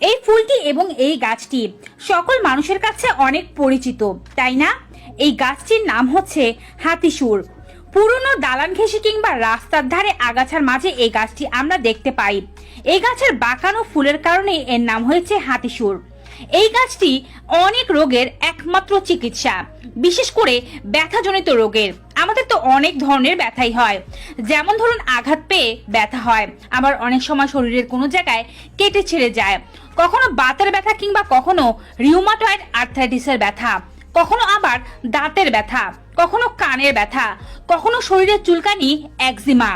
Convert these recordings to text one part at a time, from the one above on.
এই ফুলটি এবং এই গাছটি সকল মানুষের কাছে অনেক পরিচিত, তাই না? এই গাছটির নাম হচ্ছে হাতিসুর। পুরনো দালান ঘেঁষে কিংবা রাস্তার ধারে আগাছার মাঝে এই গাছটি আমরা দেখতে পাই। এই গাছের বাঁকানো ফুলের কারণে এর নাম হয়েছে হাতিসুর। এই গাছটি অনেক রোগের একমাত্র চিকিৎসা, বিশেষ করে ব্যথাজনিত রোগের। আমাদের তো অনেক ধরনের ব্যথাই হয়। যেমন ধরুন আঘাত পেয়ে ব্যথা হয়, আবার অনেক সময় শরীরের কোনো জায়গায় কেটে ছেড়ে যায়। কখনো বাতের ব্যথা কিংবা কখনো রিউমাটয়েড আর্থ্রাইটিসের ব্যথা, কখনো আবার দাঁতের ব্যথা, কখনো কানের ব্যথা, কখনো শরীরের চুলকানি একজিমা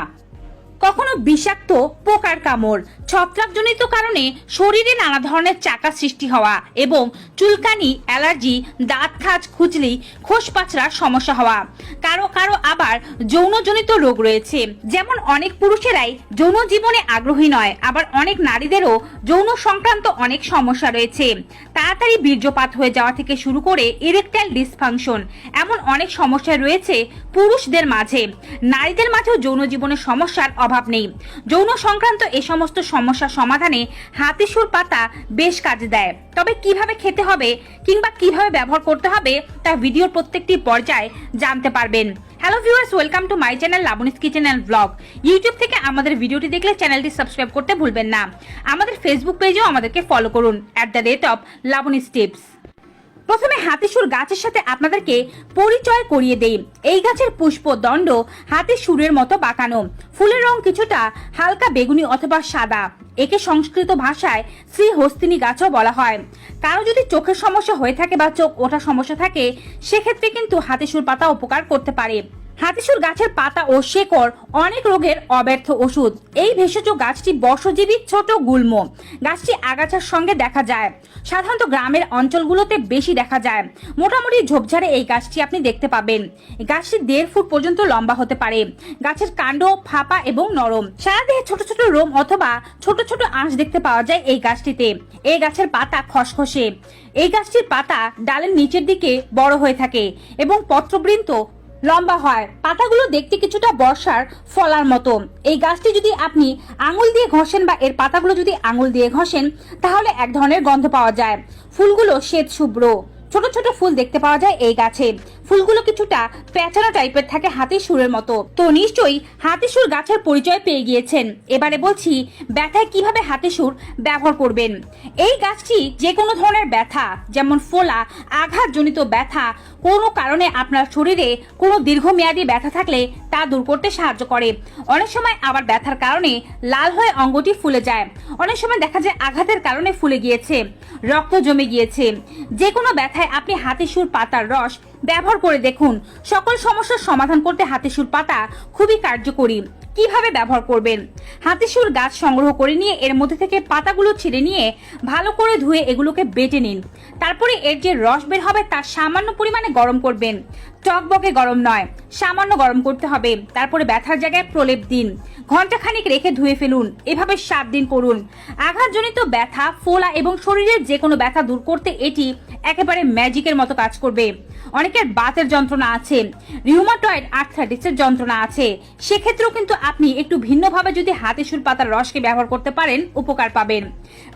কখনো বিষাক্ত পোকার কামড়, ছত্রাকজনিত কারণে শরীরে নানা ধরনের চাকা সৃষ্টি হওয়া এবং চুলকানি, অ্যালার্জি, দাঁত খাজ খুজলি খোসপাচড়ার সমস্যা হওয়া। কারও কারও আবার যৌনজনিত রোগ রয়েছে। যেমন অনেক পুরুষেরাই যৌন জীবনে আগ্রহী নয়, আবার অনেক নারীদেরও যৌন সংক্রান্ত অনেক সমস্যা রয়েছে। তাড়াতাড়ি বীর্যপাত হয়ে যাওয়া থেকে শুরু করে ইরেকটাইল ডিসফাংশন এমন অনেক সমস্যা রয়েছে পুরুষদের মাঝে। নারীদের মাঝেও যৌন জীবনের সমস্যার অভাব নেই। যৌন সংক্রান্ত এ সমস্ত সমস্যা সমাধানে হাতিসুর পাতা বেশ কাজে দেয়। তবে কীভাবে খেতে হবে কিংবা কীভাবে ব্যবহার করতে হবে তা ভিডিওর প্রত্যেকটি পর্যায়ে জানতে পারবেন। Hello viewers welcome to my channel Laboni's kitchen and blog YouTube থেকে আমাদের ভিডিওটি দেখলে চ্যানেলটি সাবস্ক্রাইব করতে ভুলবেন না। আমাদের ফেসবুক পেজেও আমাদেরকে ফলো করুন। At the rate of Laboni's tips প্রথমে হাতিসুর গাছের সাথে আপনাদেরকে পরিচয় করিয়ে দেই। এই গাছের পুষ্প দণ্ড হাতিসুরের মতো বাঁকানো। ফুলের রং কিছুটা হালকা বেগুনি অথবা সাদা। একে সংস্কৃত ভাষায় শ্রী হস্তিনী গাছও বলা হয়। কারও যদি চোখের সমস্যা হয়ে থাকে বা চোখ ওঠার সমস্যা থাকে, সেক্ষেত্রে কিন্তু হাতিসুর পাতা উপকার করতে পারে। হাতিসুর গাছের পাতা ও শেকড় অনেক রোগের অব্যর্থ ওষুধ। এই ভেষজ গাছটি বর্ষজীবী ছোট গুল্ম। গাছটি আগাছার সঙ্গে দেখা যায়। সাধারণত গ্রামের অঞ্চলগুলোতে বেশি দেখা যায়। মোটামুটি ঝোপঝাড়ে এই গাছটি আপনি দেখতে পাবেন। গাছটি দেড় ফুট পর্যন্ত লম্বা হতে পারে। গাছের কাণ্ড, ফাঁপা এবং নরম। সারা দেহে ছোট ছোট রোম অথবা ছোট ছোট আঁশ দেখতে পাওয়া যায় এই গাছটিতে। এই গাছের পাতা খসখসে। এই গাছটির পাতা ডালের নিচের দিকে বড় হয়ে থাকে এবং পত্রবৃন্ত লম্বা হয়। পাতাগুলো দেখতে কিছুটা বর্ষার ফলার মতো। এই গাছটি যদি আপনি আঙুল দিয়ে ঘষেন বা এর পাতাগুলো যদি আঙুল দিয়ে ঘষেন, তাহলে এক ধরনের গন্ধ পাওয়া যায়। ফুলগুলো শ্বেত শুভ্র। ছোট ছোট ফুল দেখতে পাওয়া যায় এই গাছে। ফুলগুলো কিছুটা পেঁচানো টাইপের থাকে হাতির সুরের মতো। তো নিশ্চয়ই হাতিসুর গাছের পরিচয় পেয়ে গিয়েছেন। এবারে বলছি, ব্যথায় কীভাবে হাতিসুর ব্যবহার করবেন? এই গাছটি যে কোনো ধরনের ব্যথা, যেমন ফোলা, আঘাতজনিত ব্যথা, কোনো কারণে আপনার শরীরে কোনো দীর্ঘমেয়াদী ব্যথা থাকলে তা দূর করতে সাহায্য করে। অনেক সময় আবার ব্যথার কারণে লাল হয়ে অঙ্গটি ফুলে যায়। অনেক সময় দেখা যায় আঘাতের কারণে ফুলে গিয়েছে, রক্ত জমে গিয়েছে। যে কোনো ব্যথায় আপনি হাতিসুর পাতার রস ব্যবহার করে দেখুন। সকল সমস্যার সমাধান করতে হাতিসুর পাতা খুবই কার্যকরী। কীভাবে ব্যবহার করবেন? হাতিসুর গাছ সংগ্রহ করে নিয়ে এর মধ্যে থেকে পাতাগুলো ছিঁড়ে নিয়ে ভালো করে ধুয়ে এগুলোকে বেটে নিন। তারপরে এর যে রস বের হবে তা সামান্য পরিমাণে গরম করবেন। টকবকে গরম নয়, সামান্য গরম করতে হবে। তারপরে ব্যথার জায়গায় প্রলেপ দিন। ঘন্টাখানিক রেখে ধুয়ে ফেলুন। এভাবে সাত দিন করুন। আঘাতজনিত ব্যথা, ফোলা এবং শরীরের যে কোনো ব্যথা দূর করতে এটি একেবারে ম্যাজিকের মতো কাজ করবে। অনেকের বাতের যন্ত্রণা আছে, রিউমাটয়েড আর্থ্রাইটিসের যন্ত্রণা আছে। সেক্ষেত্রেও কিন্তু আপনি একটু ভিন্নভাবে যদি হাতিসুর পাতার রসকে ব্যবহার করতে পারেন, উপকার পাবেন।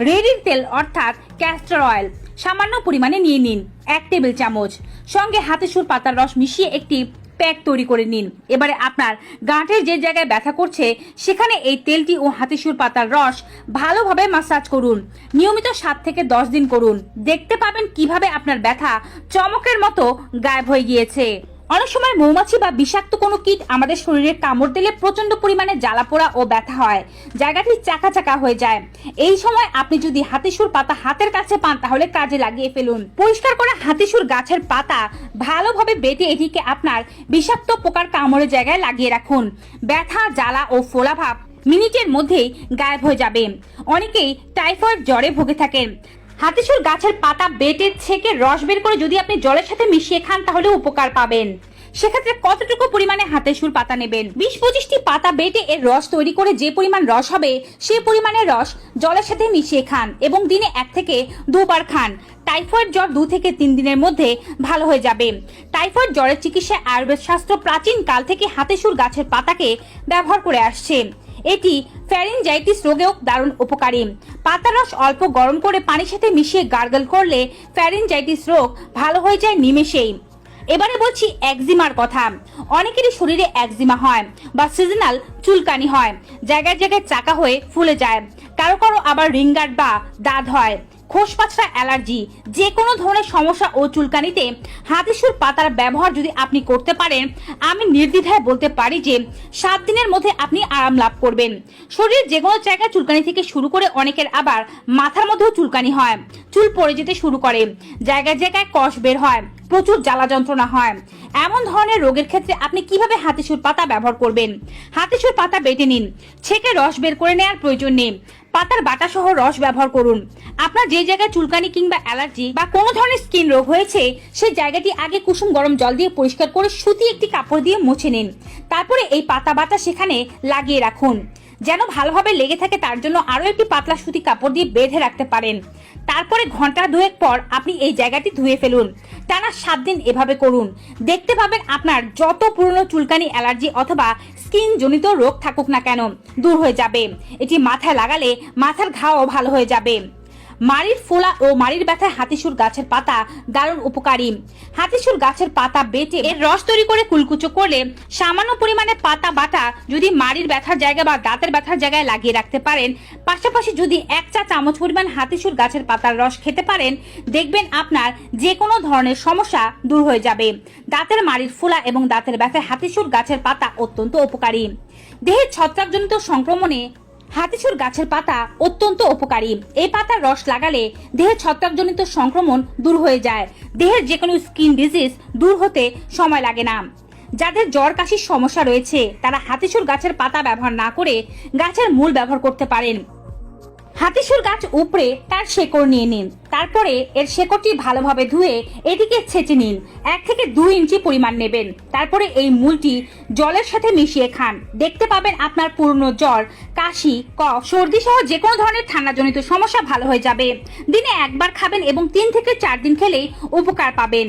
রেডির তেল অর্থাৎ ক্যাস্টর অয়েল। সামান্য পরিমাণে নিয়ে নিন। এক টেবিল চামচ। সঙ্গে হাতে সুর পাতার রস মিশিয়ে একটি প্যাক তৈরি করে নিন। এবারে আপনার গাঁটের যে জায়গায় ব্যথা করছে, সেখানে এই তেলটি ও হাতিসুর পাতার রস ভালোভাবে মাসাজ করুন। নিয়মিত সাত থেকে দশ দিন করুন। দেখতে পাবেন কীভাবে আপনার ব্যথা চমকের মতো গায়েব হয়ে গিয়েছে। অনেক সময় মৌমাছি বা বিষাক্ত কোনো কীট আমাদের শরীরে কামড় দিলে প্রচণ্ড পরিমাণে জ্বালা পোড়া ও ব্যথা হয়। জায়গাটি চাকা চাকা হয়ে যায়। এই সময় আপনি যদি হাতিসুর পাতা হাতের কাছে পান, তাহলে কাজে লাগিয়ে ফেলুন। পরিষ্কার করা হাতিসুর গাছের পাতা ভালোভাবে বেটে এটিকে আপনার বিষাক্ত পোকার কামড়ের জায়গায় লাগিয়ে রাখুন। ব্যথা, জ্বালা ও ফোলাভাব মিনিটের মধ্যেই গায়েব হয়ে যাবে। অনেকেই টাইফয়েড জ্বরে ভুগে থাকেন। হাতিসুর গাছের পাতা বেটে ছেঁকে রস বের করে যদি আপনি জলের সাথে মিশিয়ে খান, তাহলে উপকার পাবেন। সেক্ষেত্রে কতটুকু পরিমাণে হাতেসুর পাতা নেবেন? বিশ পঁচিশটি পাতা বেটে এর রস তৈরি করে যে পরিমাণ রস হবে, সে পরিমাণে রস জলের সাথে মিশিয়ে খান এবং দিনে এক থেকে দুবার খান। টাইফয়েড জ্বর দু থেকে তিন দিনের মধ্যে ভালো হয়ে যাবে। টাইফয়েড জ্বরের চিকিৎসায় আয়ুর্বেদ শাস্ত্র প্রাচীন কাল থেকে হাতেসুর গাছের পাতাকে ব্যবহার করে আসছে। এটি ফ্যারিনজাইটিস রোগেও দারুণ উপকারী। পাতার রস অল্প গরম করে পানির সাথে মিশিয়ে গার্গল করলে ফ্যারিনজাইটিস রোগ ভালো হয়ে যায় নিমেষেই। এবারে বলছি একজিমার কথা। অনেকেরই শরীরে একজিমা হয় বা সিজনাল চুলকানি হয়। জায়গায় জায়গায় চাকা হয়ে ফুলে যায়। কারও কারও আবার রিঙ্গার বা দাঁত হয়। খোসপাছড়া অ্যালার্জি যে কোনো ধরনের সমস্যা ও চুলকানিতে হাতিসুর পাতার ব্যবহার যদি আপনি করতে পারেন, আমি নির্দ্বিধায় বলতে পারি যে সাত দিনের মধ্যে আপনি আরাম লাভ করবেন। শরীরের যে কোনো জায়গায় চুলকানি থেকে শুরু করে অনেকের আবার মাথার মধ্যেও চুলকানি হয়। চুল পড়ে যেতে শুরু করে, জায়গায় জায়গায় কষ বের হয়, প্রচুর জ্বালা যন্ত্রণা হয়। এমন ধরনের রোগের ক্ষেত্রে আপনি কীভাবে হাতিসুর পাতা ব্যবহার করবেন? হাতিসুর পাতা বেটে নিন, ছেঁকে রস বের করে নেওয়ার প্রয়োজন নেই। পাতার বাটা সহ রস ব্যবহার করুন। আপনার যে জায়গায় চুলকানি কিংবা অ্যালার্জি বা কোনো ধরনের স্কিন রোগ হয়েছে, সেই জায়গাটি আগে কুসুম গরম জল দিয়ে পরিষ্কার করে সুতি একটি কাপড় দিয়ে মুছে নিন। তারপরে এই পাতা বাটা সেখানে লাগিয়ে রাখুন। যেন ভালোভাবে লেগে থাকে, তার জন্য আরও একটি পাতলা সুতি কাপড় দিয়ে বেঁধে রাখতে পারেন। তারপরে ঘণ্টা দুয়েক পর আপনি এই জায়গাটি ধুয়ে ফেলুন। টানা সাত দিন এভাবে করুন। দেখতে পাবেন আপনার যত পুরনো চুলকানি, অ্যালার্জি অথবা স্কিন জনিত রোগ থাকুক না কেন, দূর হয়ে যাবে। এটি মাথায় লাগালে মাথার ঘাও ভালো হয়ে যাবে। মাড়ির ফোলা ও মাড়ির ব্যথায় হাতিসুর গাছের পাতা দারুণ উপকারী। হাতিসুর গাছের পাতা বেটে এর রস তৈরি করে কুলকুচো করলে সামান্য পরিমাণে পাতা বাটা যদি মাড়ির ব্যথার জায়গা বা দাঁতের ব্যথার জায়গায় লাগিয়ে রাখতে পারেন, পাশাপাশি যদি এক চা চামচ পরিমাণ হাতিসুর গাছের পাতার রস খেতে পারেন, দেখবেন আপনার যে কোনো ধরনের সমস্যা দূর হয়ে যাবে। দাঁতের মাড়ির ফোলা এবং দাঁতের ব্যথায় হাতিসুর গাছের পাতা অত্যন্ত উপকারী। দেহের ছত্রাকজনিত সংক্রমণে হাতিসুর গাছের পাতা অত্যন্ত উপকারী। এই পাতার রস লাগালে দেহে ছত্রাকজনিত সংক্রমণ দূর হয়ে যায়। দেহের যে কোনো স্কিন ডিজিজ দূর হতে সময় লাগে না। যাদের জ্বর, কাশির সমস্যা রয়েছে, তারা হাতিসুর গাছের পাতা ব্যবহার না করে গাছের মূল ব্যবহার করতে পারেন। হাতিসুর গাছ উপড়ে তার শেকড় নিয়ে নিন। তারপরে এর শেকড়টি ভালোভাবে ধুয়ে এটিকে ছেঁচে নিন। এক থেকে দুই ইঞ্চি পরিমাণ নেবেন। তারপরে এই মূলটি জলের সাথে মিশিয়ে খান। দেখতে পাবেন আপনার পুরনো জ্বর, কাশি, কফ সর্দি সহ যে কোনো ধরনের ঠান্ডাজনিত সমস্যা ভালো হয়ে যাবে। দিনে একবার খাবেন এবং তিন থেকে চার দিন খেলেই উপকার পাবেন।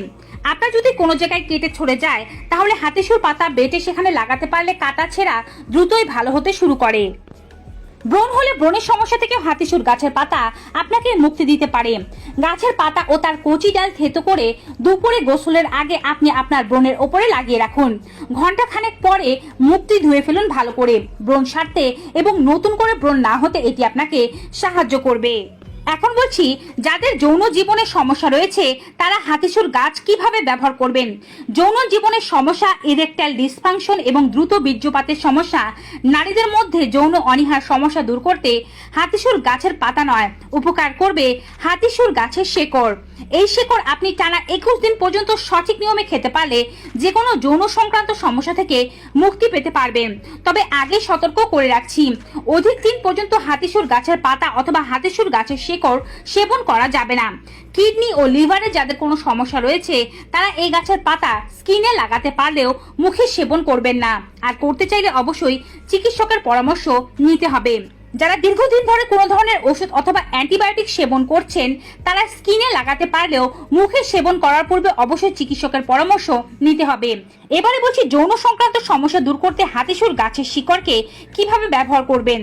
আপনার যদি কোনো জায়গায় কেটে ছড়ে যায়, তাহলে হাতিসুর পাতা বেটে সেখানে লাগাতে পারলে কাটা ছেঁড়া দ্রুতই ভালো হতে শুরু করে। ব্রণ হলে ব্রণের সমস্যা থেকে হাতিসুর গাছের পাতা আপনাকে মুক্তি দিতে পারে। গাছের পাতা ও তার কচি ডাল থেতো করে দুপুরে গোসলের আগে আপনি আপনার ব্রণের ওপরে লাগিয়ে রাখুন। ঘণ্টা খানেক পরে মুক্তি ধুয়ে ফেলুন ভালো করে। ব্রণ সারতে এবং নতুন করে ব্রণ না হতে এটি আপনাকে সাহায্য করবে। এখন বলছি, যাদের যৌন জীবনের সমস্যা রয়েছে, তারা হাতিসুর গাছ কীভাবে ব্যবহার করবেন? যৌন জীবনের সমস্যা, ইরেকটাইল ডিসফাংশন এবং দ্রুত বীর্যপাতের সমস্যা, নারীদের মধ্যে যৌন অনীহার সমস্যা দূর করতে হাতিসুর গাছের পাতা নয়, উপকার করবে হাতিসুর গাছের শেকড়। এই শেকড় আপনি টানা একুশ দিন পর্যন্ত সঠিক নিয়মে খেতে পারলে যে কোনো যৌন সংক্রান্ত সমস্যা থেকে মুক্তি পেতে পারবেন তবে আগে সতর্ক করে রাখছি, অধিক দিন পর্যন্ত হাতিসুর গাছের পাতা অথবা হাতিসুর গাছের শেকড় সেবন করা যাবে না। কিডনি ও লিভারে যাদের কোনো সমস্যা রয়েছে, তারা এই গাছের পাতা স্কিনে লাগাতে পারলেও মুখে সেবন করবেন না। আর করতে চাইলে অবশ্যই চিকিৎসকের পরামর্শ নিতে হবে। যারা দীর্ঘদিন ধরে কোনো ধরনের ওষুধ অথবা অ্যান্টিবায়োটিক সেবন করছেন, তারা স্কিনে লাগাতে পারলেও মুখে সেবন করার পূর্বে অবশ্যই চিকিৎসকের পরামর্শ নিতে হবে। এবারে বলছি, যৌন সংক্রান্ত সমস্যা দূর করতে হাতিসুর গাছের শিকড়কে কীভাবে ব্যবহার করবেন?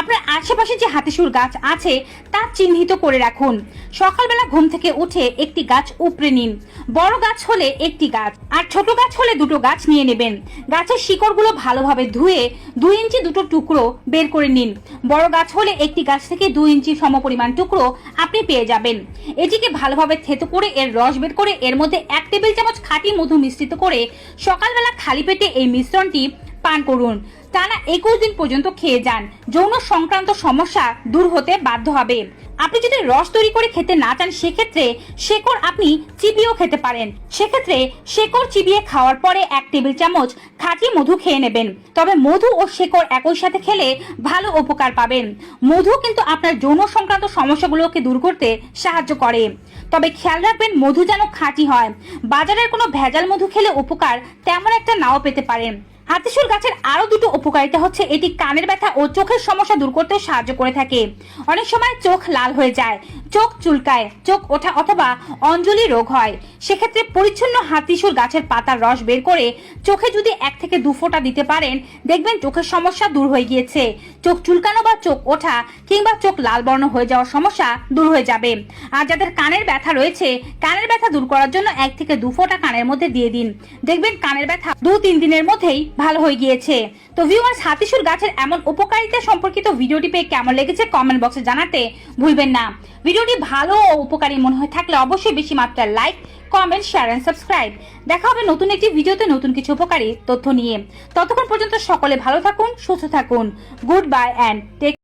আপনার আশেপাশে যে হাতিসুর গাছ আছে, তা চিহ্নিত করে রাখুন। সকালবেলা ঘুম থেকে উঠে একটি গাছ উপড়ে নিন। বড় গাছ হলে একটি গাছ, আর ছোট গাছ হলে দুটো গাছ নিয়ে নেবেন। গাছের শিকড়গুলো ভালোভাবে ধুয়ে দুই ইঞ্চি দুটো টুকরো বের করে নিন। বড় গাছ হলে একটি গাছ থেকে দুই ইঞ্চি সমপরিমাণ টুকরো আপনি পেয়ে যাবেন। এটিকে ভালোভাবে থেতো করে এর রস বের করে এর মধ্যে এক টেবিল চামচ খাঁটি মধু মিশ্রিত করে সকালবেলা খালি পেটে এই মিশ্রণটি পান করুন। টানা একুশ দিন পর্যন্ত খেয়ে যান। যৌন সংক্রান্ত সমস্যা দূর হতে বাধ্য হবে। আপনি যদি রস তৈরি করে খেতে না চান, সেক্ষেত্রে শেকড় আপনি চিবিয়েও খেতে পারেন। সেক্ষেত্রে শেকড় চিবিয়ে খাওয়ার পরে এক টেবিল চামচ খাঁটি মধু খেয়ে নেবেন। তবে মধু ও শেকড় একই সাথে খেলে ভালো উপকার পাবেন। মধু কিন্তু আপনার যৌন সংক্রান্ত সমস্যাগুলোকে দূর করতে সাহায্য করে। তবে খেয়াল রাখবেন, মধু যেন খাঁটি হয়। বাজারের কোনো ভেজাল মধু খেলে উপকার তেমন একটা নাও পেতে পারেন হাতিশুল গাছের আরও দুটো উপকারিতা হচ্ছে, এটি কানের ব্যথা ও চোখের সমস্যা দূর করতে সাহায্য করে থাকে। অনেক সময় চোখ লাল হয়ে যায়, চোখ চুলকায়, চোখ ওঠা অথবা অঞ্জলি রোগ হয়। সেক্ষেত্রে পরিচ্ছন্ন হাতিশুল গাছের পাতার রস বের করে চোখে যদি এক থেকে দু ফোঁটা দিতে পারেন, দেখবেন চোখের সমস্যা দূর হয়ে গিয়েছে। চোখ চুলকানো বা চোখ ওঠা কিংবা চোখ লাল বর্ণ হয়ে যাওয়ার সমস্যা দূর হয়ে যাবে। আর যাদের কানের ব্যথা রয়েছে, কানের ব্যথা দূর করার জন্য এক থেকে দু ফোঁটা কানের মধ্যে দিয়ে দিন। দেখবেন কানের ব্যথা দু তিন দিনের মধ্যেই ভালো হয়ে গিয়েছে। তো ভিউয়ার্স হাতিসুর গাছের এমন উপকারিতা সম্পর্কিত ভিডিওটি পেয়ে কেমন লেগেছে কমেন্ট বক্সে জানাতে ভুলবেন না। ভিডিওটি ভালো ও উপকারী মনে হয়ে থাকলে অবশ্যই বেশি মাত্রায় like comment share and subscribe দেখা হবে নতুন একটি ভিডিওতে নতুন কিছু উপকারী তথ্য নিয়ে। ততক্ষণ পর্যন্ত সকলে ভালো থাকুন, সুস্থ থাকুন। Good bye and take